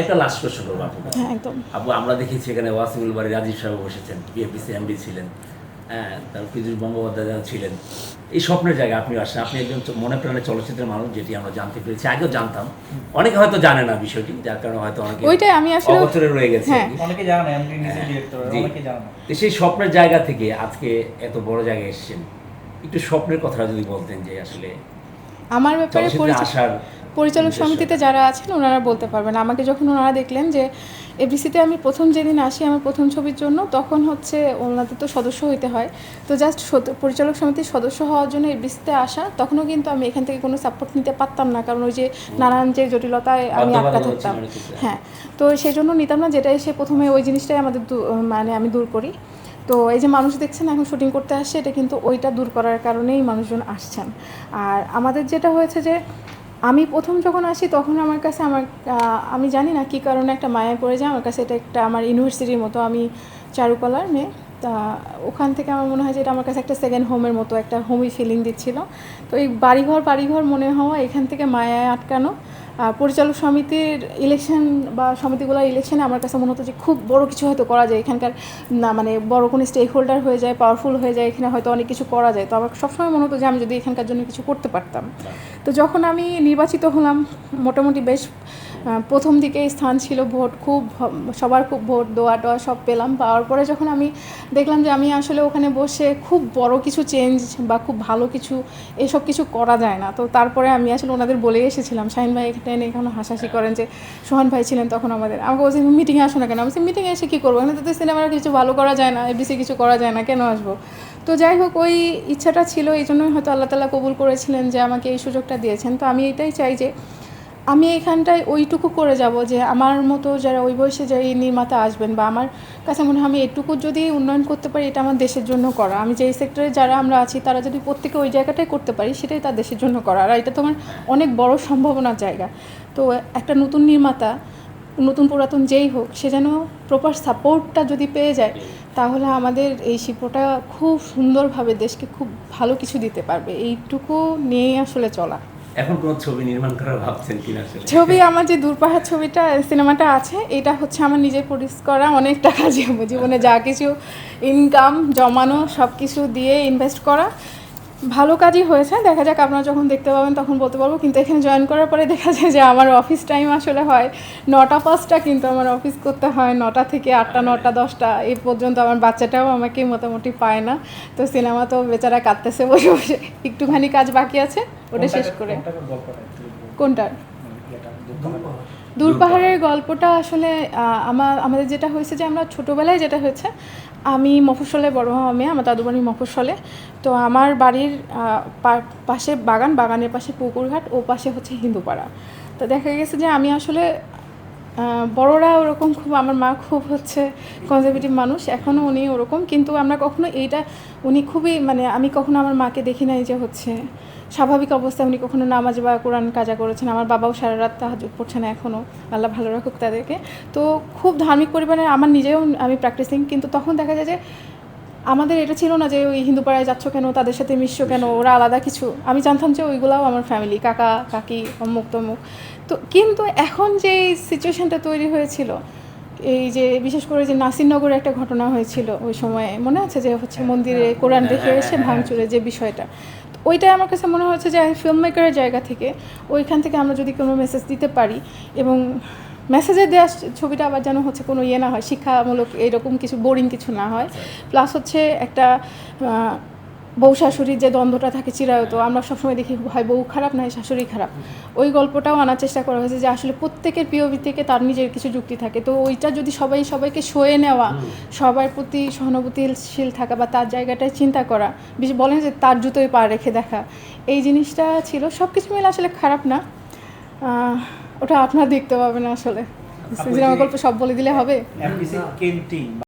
একটা last question করব আপনাকে। হ্যাঁ আপু আমরা দেখেছি এখানে ওয়াসিমুল বাড়ি রাজীব সাহেব বসেছেন বিএপিসি এমডি ছিলেন হ্যাঁ তারপর পীযুষ বঙ্গোপাধ্যায় ছিলেন। এই স্বপ্নের জায়গায় আপনি আসেন আপনি একজন মনে প্রাণে চলচ্চিত্রের মানুষ যেটি আমরা জানতে পেরেছি আগেও জানতাম। অনেকে হয়তো জানে না বিষয়টি যার কারণে হয়তো অনেকে ওইটাই আমি আসলে অগোচরে রয়ে গেছে। হ্যাঁ। অনেকে জানে না এমডি নিজে ডিরেক্টর অনেকে জানে তো সেই স্বপ্নের জায়গা থেকে আজকে এত বড় জায়গায় এসেছেন। একটু স্বপ্নের কথা যদি বলতেন যে আসলে আমার ব্যাপারে পরিচয় আসার পরিচালক সমিতিতে যারা আছেন ওনারা বলতে পারবেন। আমাকে যখন ওনারা দেখলেন যে এফডিসিতে আমি প্রথম যেদিন আসি আমার প্রথম ছবির জন্য তখন হচ্ছে ওনাদের তো সদস্য হইতে হয়। তো জাস্ট পরিচালক সমিতির সদস্য হওয়ার জন্য এফডিসিতে আসা তখনও কিন্তু আমি এখান থেকে কোনো সাপোর্ট নিতে পারতাম না। কারণ ওই যে নানান যে জটিলতায় আমি আটকা থাকতাম। হ্যাঁ। তো সেই জন্য নিতাম না যেটা এসে প্রথমে ওই জিনিসটাই আমাদের মানে আমি দূর করি। তো এই যে মানুষ দেখছেন এখন শুটিং করতে আসছে এটা কিন্তু ওইটা দূর করার কারণেই মানুষজন আসছেন। আর আমাদের যেটা হয়েছে যে আমি প্রথম যখন আসি, তখন আমার কাছে আমার আমি জানি না কী কারণে একটা মায়া পড়ে যায়। আমার কাছে এটা একটা আমার ইউনিভার্সিটির মতো, আমি চারুকলার মেয়ে। তা ওখান থেকে আমার মনে হয় যে এটা আমার কাছে একটা সেকেন্ড হোমের মতো একটা হোমই ফিলিং দিচ্ছিল। তো এই বাড়িঘর বাড়িঘর মনে হওয়া, এখান থেকে মায়ায় আটকানো পরিচালক সমিতির ইলেকশন বা সমিতিগুলোর ইলেকশনে আমার কাছে মনে হতো যে খুব বড় কিছু হয়তো করা যায়। এখানকার না মানে বড় কোনো স্টেক হোল্ডার হয়ে যায় পাওয়ারফুল হয়ে যায় এখানে হয়তো অনেক কিছু করা যায়। তো আমার সবসময় মনে হতো যে আমি যদি এখানকার জন্য কিছু করতে পারতাম। তো যখন আমি নির্বাচিত হলাম মোটামুটি বেশ প্রথম দিকে স্থান ছিল ভোট, খুব সবার খুব ভোট দোয়া টোয়া সব পেলাম। পাওয়ার পরে যখন আমি দেখলাম যে আমি আসলে ওখানে বসে খুব বড় কিছু চেঞ্জ বা খুব ভালো কিছু, এসব কিছু করা যায় না। তো তারপরে আমি আসলে ওনাদের বলে এসেছিলাম, শাহিন ভাই, এখানে এখানে হাসাহাসি করেন যে সোহান ভাই ছিলেন তখন আমাদের। আমাকে বলছে মিটিংয়ে আসো না কেন? আমি মিটিংয়ে এসে কী করব? এখানে তো সিনেমার কিছু ভালো করা যায় না এবিসি কিছু করা যায় না, কেন আসব? তো যাই হোক, ওই ইচ্ছাটা ছিল, এই জন্যই হয়তো আল্লাহ তালা কবুল করেছিলেন যে আমাকে এই সুযোগটা দিয়েছেন। তো আমি এটাই চাই যে আমি এখানটায় ওইটুকু করে যাব যে আমার মতো যারা ওই বয়সে যে এই নির্মাতা আসবেন বা আমার কাছে মনে হয় আমি এটুকু যদি উন্নয়ন করতে পারি, এটা আমার দেশের জন্য করা। আমি যেই সেক্টরে যারা আমরা আছি, তারা যদি প্রত্যেকে ওই জায়গাটাই করতে পারি, সেটাই তার দেশের জন্য করা। আর এটা তো আমার অনেক বড় সম্ভাবনার জায়গা। তো একটা নতুন নির্মাতা, নতুন পুরাতন যেই হোক, সে যেন প্রপার সাপোর্টটা যদি পেয়ে যায়, তাহলে আমাদের এই শিল্পটা খুব সুন্দরভাবে দেশকে খুব ভালো কিছু দিতে পারবে। এইটুকু নিয়েই আসলে চলা। এখন কোন ছবি নির্মাণ করার ভাবছেন কিনা ছবি, আমার যে দূরপাহাড় ছবিটা, সিনেমাটা আছে, এটা হচ্ছে আমার নিজের প্রডিউস করা অনেক টাকা জীব- জীবনে যা কিছু ইনকাম জমানো সব কিছু দিয়ে ইনভেস্ট করা। ভালো কাজই হয়েছে। দেখা যাক আপনারা যখন দেখতে পাবেন তখন বলতে পারব। কিন্তু এখানে জয়েন করার পরে দেখা যায় যে আমার অফিস টাইম আসলে হয় নটা পাঁচটা কিন্তু আমার অফিস করতে হয়। নটা থেকে আটটা নটা দশটা এই পর্যন্ত আমার বাচ্চাটাও আমাকে মোটামুটি পায় না। তো সিনেমা তো বেচারা কাঁদতেছে বসে বসে। একটুখানি কাজ বাকি আছে ওটা শেষ করে। কোনটার? দুর্গম। দূরপাহাড়ের গল্পটা আসলে আমার আমাদের যেটা হয়েছে যে আমরা ছোটোবেলায় যেটা হয়েছে, আমি মফস্বলে বড় হওয়া মেয়ে, আমার দাদু বাড়ি মফস্বলে তো আমার বাড়ির পাশে বাগান, বাগানের পাশে পুকুরঘাট, ও পাশে হচ্ছে হিন্দুপাড়া তো দেখা গেছে যে আমি আসলে বড়রা ওরকম খুব, আমার মা খুব হচ্ছে কনজারভেটিভ মানুষ এখনও উনি ওরকম, কিন্তু আমরা কখনো এইটা, উনি খুবই মানে আমি কখনো আমার মাকে দেখি নাই যে হচ্ছে স্বাভাবিক অবস্থায় উনি কখনো নামাজ বা কোরআন কাজা করেছেন, আমার বাবাও সারা রাত তাহাজুদ পড়ছে না এখনও আল্লাহ ভালো রাখুক তাদেরকে। তো খুব ধার্মিক পরিমাণে আমার নিজেও আমি প্র্যাকটিসিং কিন্তু তখন দেখা যায় যে আমাদের এটা ছিল না যে ওই হিন্দু পাড়ায় যাচ্ছ কেন তাদের সাথে মিশছো কেন ওরা আলাদা কিছু। আমি জানতাম যে ওইগুলাও আমার ফ্যামিলি কাকা কাকি অমুক তমুক। তো কিন্তু এখন যে সিচুয়েশনটা তৈরি হয়েছিল এই যে বিশেষ করে যে নাসিরনগরে একটা ঘটনা হয়েছিল ওই সময়ে মনে আছে যে হচ্ছে মন্দিরে কোরআন রেখে এসে ভাঙচুরের যে বিষয়টা। তো ওইটাই আমার কাছে মনে হচ্ছে যে ফিল্ম মেকারের জায়গা থেকে ওইখান থেকে আমরা যদি কোনো মেসেজ দিতে পারি এবং মেসেজে দেওয়া ছবিটা আবার যেন হচ্ছে কোনো ইয়ে না হয় শিক্ষামূলক এরকম কিছু বোরিং কিছু না হয়। প্লাস হচ্ছে একটা বউ শাশুড়ির যে দ্বন্দ্বটা থাকে চিরায়ত আমরা সবসময় দেখি হয় বউ খারাপ নয় শাশুড়ি খারাপ? ওই গল্পটাও আনার চেষ্টা করা হয়েছে যে আসলে প্রত্যেকের পিওভি থেকে তার নিজের কিছু যুক্তি থাকে। তো ওইটা যদি সবাই সবাইকে সয়ে নেওয়া সবার প্রতি সহানুভূতিশীল থাকা বা তার জায়গাটায় চিন্তা করা বিশেষ বলেন যে তার জুতোয় পা রেখে দেখা এই জিনিসটা ছিল। সব কিছু মিলে আসলে খারাপ না। ওটা আপনার দেখতে পাবেন আসলে। সিনেমা গল্প সব বলে দিলে হবে।